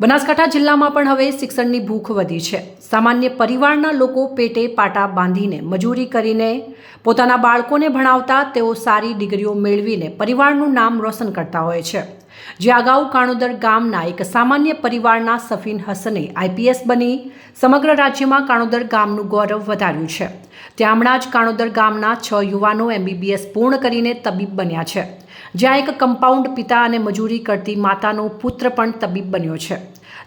બનાસકાંઠા જિલ્લામાં પણ હવે શિક્ષણની ભૂખ વધી છે. સામાન્ય પરિવારના લોકો પેટે પાટા બાંધીને મજૂરી કરીને પોતાના બાળકોને ભણાવતા તેઓ સારી ડિગ્રીઓ મેળવીને પરિવારનું નામ રોશન કરતા હોય છે. જે અગાઉ કાણોદર ગામના એક સામાન્ય પરિવારના સફીન હસને આઈપીએસ બની સમગ્ર રાજ્યમાં કાણોદર ગામનું ગૌરવ વધાર્યું છે. ત્યાં હમણાં જ કાણોદર ગામના છ યુવાનો એમબીબીએસ પૂર્ણ કરીને તબીબ બન્યા છે. જ્યાં એક કમ્પાઉન્ડ પિતા અને મજૂરી કરતી માતાનો પુત્ર પણ તબીબ બન્યો છે.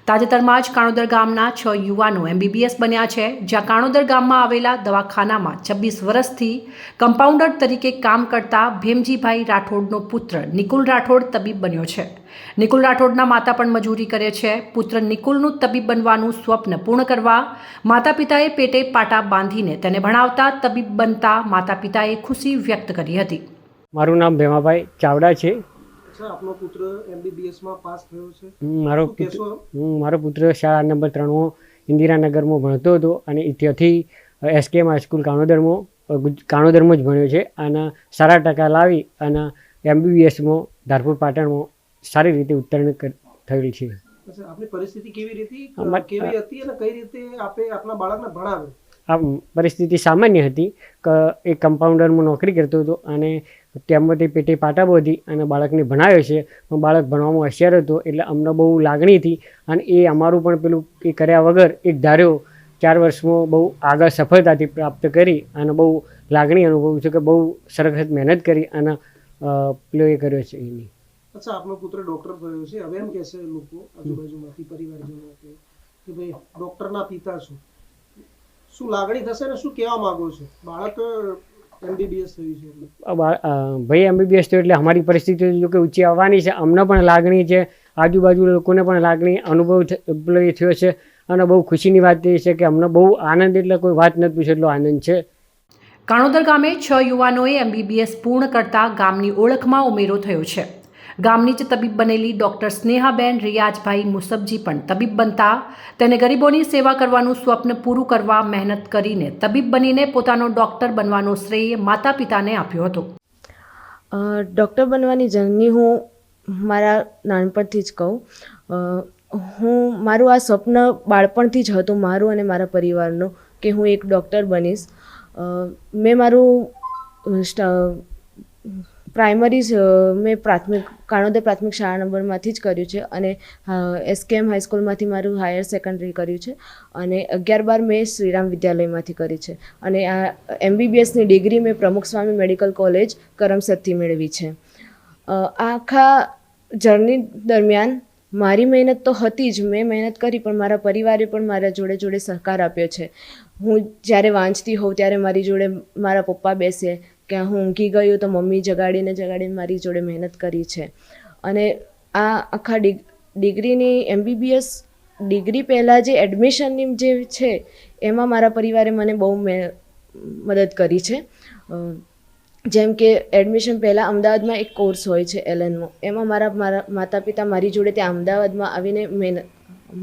તાજેતરમાં જ કાણોદર ગામના છ યુવાનો એમબીબીએસ બન્યા છે, જ્યાં કાણોદર ગામમાં આવેલા દવાખાનામાં છવ્વીસ વર્ષથી કમ્પાઉન્ડર તરીકે કામ કરતા ભીમજીભાઈ રાઠોડનો પુત્ર નિકુલ રાઠોડ તબીબ બન્યો છે. નિકુલ રાઠોડના માતા પણ મજૂરી કરે છે. પુત્ર નિકુલનું તબીબ બનવાનું સ્વપ્ન પૂર્ણ કરવા માતા પિતાએ પેટે પાટા બાંધીને તેને ભણાવતા તબીબ બનતા માતા પિતાએ ખુશી વ્યક્ત કરી હતી. મારું નામ ભેમાભાઈ ચાવડા છે. આપનો પુત્ર એમબીબીએસમાં પાસ થયો છે. મારો પુત્ર હું મારો પુત્ર શાળા નંબર ત્રણમાં ઇન્દિરાનગરમાં ભણતો હતો અને ત્યાંથી એસકેએમ હાઈસ્કૂલ કાણોદરમાં કાણોદરમાં જ ભણ્યો છે અને સારા ટકા લાવી અને એમબીબીએસમાં ધારપુર પાટણમાં સારી રીતે ઉત્તીર્ણ થયેલ છે. આપની પરિસ્થિતિ કેવી રીતે? કેવી હતી અને કઈ રીતે આપે આપના બાળકને ભણાવે? આ પરિસ્થિતિ સામાન્ય હતી. કે એ કમ્પાઉન્ડરમાં નોકરી કરતો હતો અને તેમાંથી પેટે પાટા બાંધી અને બાળકને ભણાવ્યો છે. પણ બાળક ભણવામાં હોશિયાર હતો એટલે અમને બહુ લાગણી હતી અને એ અમારું પણ પેલું એ કર્યા વગર એક ધાર્યો ચાર વર્ષમાં બહુ આગળ સફળતાથી પ્રાપ્ત કરી અને બહુ લાગણી અનુભવું છે કે બહુ સરસ મહેનત કરી અને પેલો એ કર્યો છે એની. અચ્છા, આપનો પુત્ર ડોક્ટર થયો છે. હવે એમ કહેશે લોકો આજુબાજુમાંથી પરિવારજનો કે ભાઈ ડોક્ટરના પિતા છો. શું લાગણી થશે ને શું કહેવા માંગો છો? બાળક એમબીબીએસ થયું છે એટલે. ભાઈ એમબીબીએસ થયું એટલે અમારી પરિસ્થિતિ જો કે ઊંચી આવવાની છે. અમને પણ લાગણી છે. આજુબાજુ લોકોને પણ લાગણી અનુભવ થયો છે. અને બહુ ખુશીની વાત એ છે કે અમને બહુ આનંદ એટલે કોઈ વાત નથી પૂછે એટલો આનંદ છે. કાણોદર ગામે છ યુવાનોએ એમબીબીએસ પૂર્ણ કરતા ગામની ઓળખમાં ઉમેરો થયો છે. ગામની જ તબીબ બનેલી ડૉક્ટર સ્નેહાબેન રિયાજભાઈ મુસબજી પણ તબીબ બનતા. તેને ગરીબોની સેવા કરવાનું સ્વપ્ન પૂરું કરવા મહેનત કરીને તબીબ બનીને પોતાનો ડૉક્ટર બનવાનો શ્રેય માતા પિતાને આપ્યો હતો. ડૉક્ટર બનવાની જર્ની હું મારા નાનપણથી જ કહું. હું મારું આ સ્વપ્ન બાળપણથી જ હતું મારું અને મારા પરિવારનું કે હું એક ડૉક્ટર બનીશ. મેં મારું પ્રાઇમરી મેં પ્રાથમિક કાણોદર પ્રાથમિક શાળા નંબરમાંથી જ કર્યું છે અને એસકેએમ હાઈસ્કૂલમાંથી મારું હાયર સેકન્ડરી કર્યું છે અને અગિયાર બાર મેં શ્રીરામ વિદ્યાલયમાંથી કરી છે અને આ એમબીબીએસની ડિગ્રી મેં પ્રમુખ સ્વામી મેડિકલ કોલેજ કરમસદથી મેળવી છે. આખા જર્ની દરમિયાન મારી મહેનત તો હતી જ, મેં મહેનત કરી પણ મારા પરિવારે પણ મારા જોડે જોડે સહકાર આપ્યો છે. હું જ્યારે વાંચતી હોઉં ત્યારે મારી જોડે મારા પપ્પા બેસે કે હું ઊંઘી ગયું તો મમ્મી જગાડીને જગાડીને મારી જોડે મહેનત કરી છે. અને આ આખા ડિગ્રીની એમબીબીએસ ડિગ્રી પહેલાં જે એડમિશનની જે છે, એમાં મારા પરિવારે મને બહુ મદદ કરી છે. જેમ કે એડમિશન પહેલાં અમદાવાદમાં એક કોર્સ હોય છે એલએનનો. એમાં મારા મારા માતા પિતા મારી જોડે ત્યાં અમદાવાદમાં આવીને મહેનત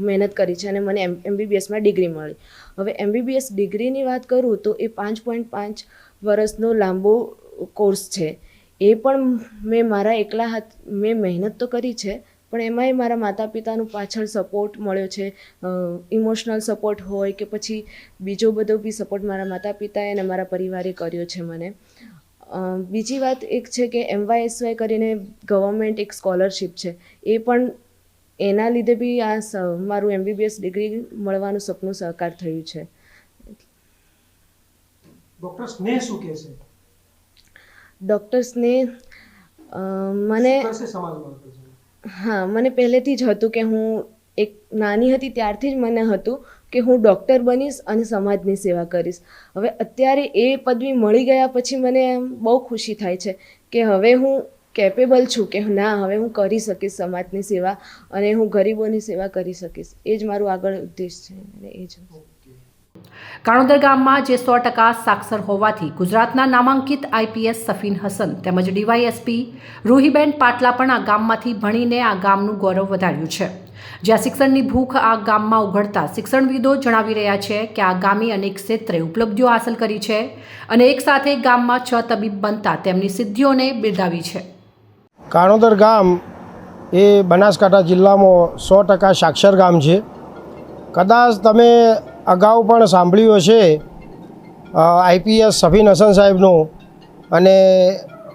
મહેનત કરી છે અને મને એમ, એમબીબીએસમાં ડિગ્રી મળી. હવે એમબીબીએસ ડિગ્રીની વાત કરું તો એ પાંચ પોઈન્ટ પાંચ વર્ષનો લાંબો કોર્સ છે. એ પણ મેં મારા એકલા હાથ, મેં મહેનત તો કરી છે, પણ એમાંય મારા માતા પિતાનું પાછળ સપોર્ટ મળ્યો છે. ઇમોશનલ સપોર્ટ હોય કે પછી બીજો બધો બી સપોર્ટ મારા માતા પિતાએ અને મારા પરિવારે કર્યો છે મને. બીજી વાત એક છે કે એમવાયએસવાય કરીને ગવર્મેન્ટ એક સ્કોલરશિપ છે. એ પણ એના લીધે બી આ મારું એમબીબીએસ ડિગ્રી મળવાનું સપનું સાકાર થયું છે. ડોક્ટર સ્નેહ શું કહેશે ડૉક્ટર્સને સ્નેહ મને છે? હા મને પહેલેથી જ હતું કે હું એક નાની હતી ત્યારથી જ મને હતું કે હું ડૉક્ટર બનીશ અને સમાજની સેવા કરીશ. હવે અત્યારે એ પદવી મળી ગયા પછી મને બહુ ખુશી થાય છે કે હવે હું કેપેબલ છું કે ના હવે હું કરી શકીશ સમાજની સેવા અને હું ગરીબોની સેવા કરી શકીશ. એ જ મારું આગળ ઉદ્દેશ છે અને એ જ કાણોદર ગામમાં જે સો ટકા સાક્ષર હોવાથી ગુજરાતના નામાંકિત આઈપીએસ સફીન હસન તેમજ ડીવાયએસપી રૂહીબેન પાટલા પણ આ ગામમાંથી ભણીને આ ગામનું ગૌરવ વધાર્યું છે. જ્યાં શિક્ષણની ભૂખ આ ગામમાં ઉઘડતા શિક્ષણવિદો જણાવી રહ્યા છે કે આ ગામે અનેક ક્ષેત્રે ઉપલબ્ધિઓ હાંસલ કરી છે અને એક સાથે ગામમાં છ તબીબ બનતા તેમની સિદ્ધિઓને બિરદાવી છે. કાણોદર ગામ એ બનાસકાંઠા જિલ્લામાં સો ટકા સાક્ષર ગામ છે. કદાચ તમે અગાઉ પણ સાંભળ્યું હશે આઈપીએસ સફીન હસન સાહેબનું અને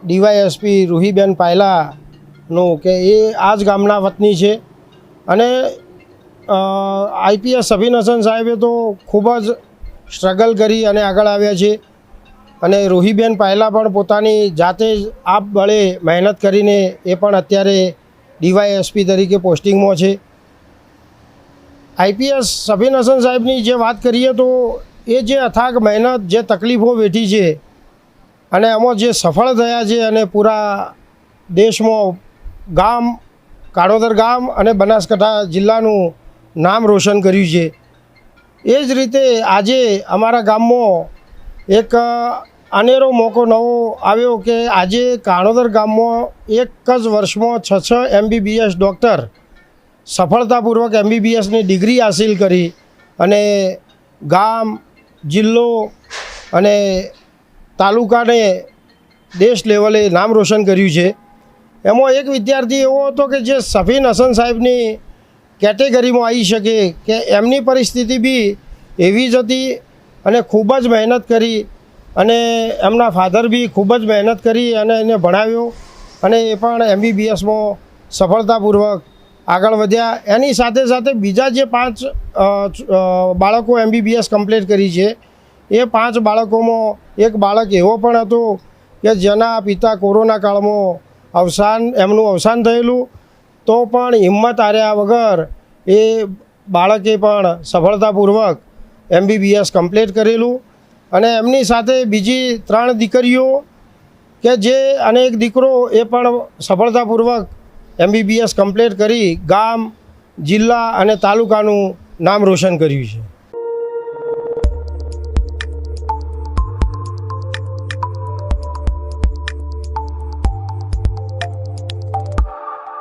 ડીવાયએસપી રૂહીબેન પાયલાનું કે એ આ જ ગામના વતની છે. અને આઈપીએસ સફીન હસન સાહેબે તો ખૂબ જ સ્ટ્રગલ કરી અને આગળ આવ્યા છે. અને રૂહીબેન પાયલા પણ પોતાની જાતે જ આપ બળે મહેનત કરીને એ પણ અત્યારે ડીવાયએસપી તરીકે પોસ્ટિંગમાં છે. આઈપીએસ સફીન હસન સાહેબની જે વાત કરીએ તો એ જે અથાગ મહેનત, જે તકલીફો વેઠી છે અને એમાં જે સફળ થયા છે અને પૂરા દેશમાં ગામ, કાળોદર ગામ અને બનાસકાંઠા જિલ્લાનું નામ રોશન કર્યું છે. એ જ રીતે આજે અમારા ગામમાં એક અનેરો મોકો નવો આવ્યો કે આજે કાણોદર ગામમાં એક જ વર્ષમાં છ છ એમબીબીએસ ડૉક્ટર સફળતાપૂર્વક એમબીબીએસની ડિગ્રી હાસિલ કરી અને ગામ, જિલ્લો અને તાલુકાને દેશ લેવલે નામ રોશન કર્યું છે. એમાં એક વિદ્યાર્થી એવો હતો કે જે સફીન હસન સાહેબની કેટેગરીમાં આવી શકે કે એમની પરિસ્થિતિ બી એવી જ હતી અને ખૂબ જ મહેનત કરી અને એમના ફાધર બી ખૂબ જ મહેનત કરી અને એને ભણાવ્યો અને એ પણ એમબીબીએસમાં સફળતાપૂર્વક આગળ વધ્યા. એની સાથે સાથે બીજા જે પાંચ બાળકો એમબીબીએસ કમ્પ્લીટ કરી છે, એ પાંચ બાળકોમાં એક બાળક એવો પણ હતો કે જેના પિતા કોરોના કાળમાં અવસાન, એમનું અવસાન થયેલું. તો પણ હિંમત હાર્યા વગર એ બાળકે પણ સફળતાપૂર્વક એમબીબીએસ કમ્પ્લીટ કરેલું. અને એમની સાથે બીજી ત્રણ દીકરીઓ કે જે અને એક દીકરો એ પણ સફળતાપૂર્વક એમબીબીએસ કમ્પ્લીટ કરી ગામ જિલ્લા અને તાલુકાનું નામ રોશન કર્યું છે.